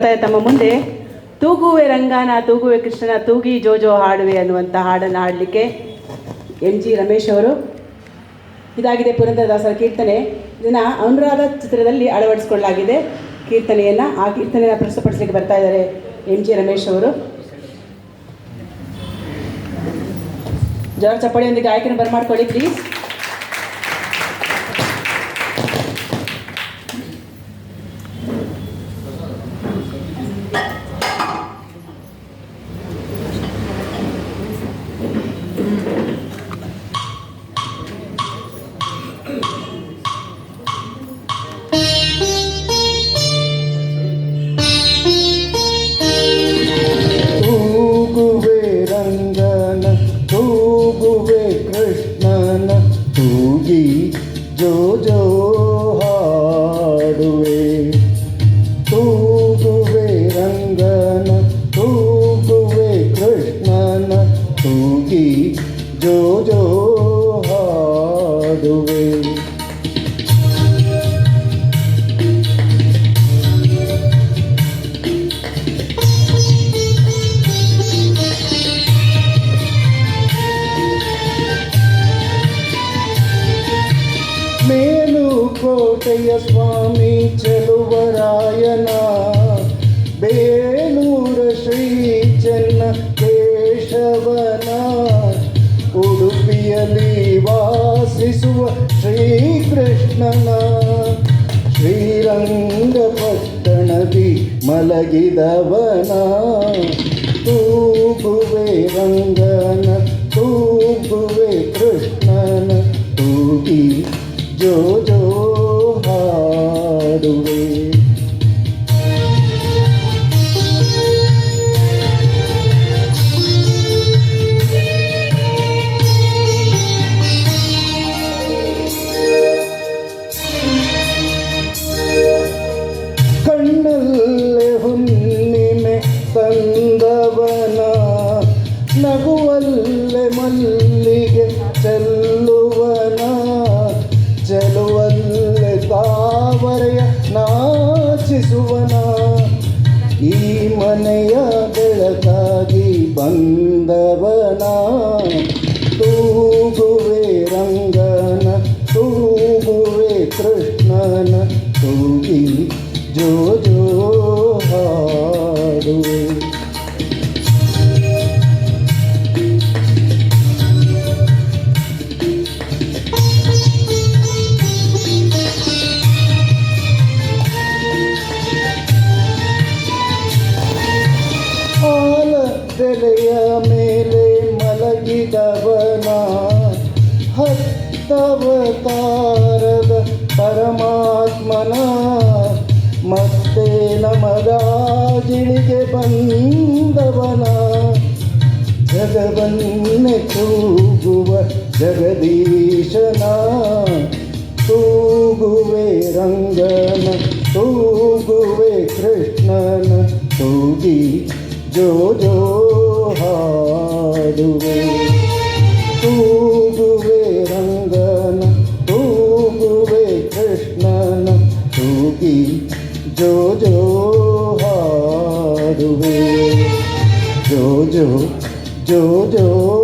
ತಮ್ಮ ಮುಂದೆ ತೂಗುವೆ ರಂಗಾನ, ತೂಗುವೆ ಕೃಷ್ಣನ, ತೂಗಿ ಜೋಜೋ ಹಾಡುವೆ ಅನ್ನುವಂಥ ಹಾಡನ್ನು ಹಾಡಲಿಕ್ಕೆ ಎಂ ಜಿ ರಮೇಶ್ ಅವರು. ಇದಾಗಿದೆ ಪುರಂದರದಾಸರ ಕೀರ್ತನೆ. ಇದನ್ನು ಅನುರಾಧ ಚಿತ್ರದಲ್ಲಿ ಅಳವಡಿಸಿಕೊಳ್ಳಲಾಗಿದೆ. ಕೀರ್ತನೆಯನ್ನು, ಆ ಕೀರ್ತನೆಯನ್ನು ಪ್ರಸ್ತುತಪಡಿಸಲಿಕ್ಕೆ ಬರ್ತಾ ಇದ್ದಾರೆ ಎಂ ಜಿ ರಮೇಶ್ ಅವರು. ಜೋರ್ ಚಪ್ಪಾಳಿಯೊಂದಿಗೆ ಆಯ್ಕೆನ ಬರಮಾಡ್ಕೊಳ್ಳಿ ಪ್ಲೀಸ್ ಮೇಲುಕೋಟೆಯ ಸ್ವಾಮಿ ಚೆಲುವರಾಯನ. ಬೇಲೂರ ಶ್ರೀ ಚೆನ್ನ ಕೇಶವನ. ಉಡುಪಿಯಲ್ಲಿ ವಾಸಿಸುವ ಶ್ರೀಕೃಷ್ಣನ. ಶ್ರೀರಂಗಪಟ್ಟಣದಿ ಮಲಗಿದವನ. ತೂಗುವೆ ರಂಗನ, ತೂಗುವೆ ಕೃಷ್ಣನ. ನಗುವಲ್ಲೇ ಮಲ್ಲಿಗೆ ಚೆಲ್ಲುವನ, ಚೆಲುವಲ್ಲೆ ತಾವರೆಯ ನಾಚಿಸುವನ. ಈ ಮನೆಯ ಬೆಳಕಾಗಿ ಬಂದವನ, ತೂಗುವೆ ರಂಗನ, ತೂಗುವೆ ಕೃಷ್ಣನ, ತೂಗಿ ಜೋ ಜೋ ಆಲ ತೆಲೆಯ ಮೇಲೆ ಮಲಗಿದವನ ಹತ್ತವತಾರದ ಪರಮಾತ್ಮನ ಮತ್ತೆ ನಮಗಾಗಿಳಿಗೆ ಬಂದವನ ಜಗವನ್ನೆ ತೂಗುವ ಜಗದೀಶನ ತೂಗುವೆ ರಂಗನ ತೂಗುವೆ ಕೃಷ್ಣನ ತೂಗಿ ಜೋ ಜೋ ಹಾಡುವೆ ತೂಗುವೆ ರಂಗನ ತೂಗುವೆ ಕೃಷ್ಣನ ತೂಗಿ ಜೋ ಜೋ ಹಾಡುವೆ. ಜೋ ಜೋ ಜೋ ಜೋ ಹಾಡುವೆ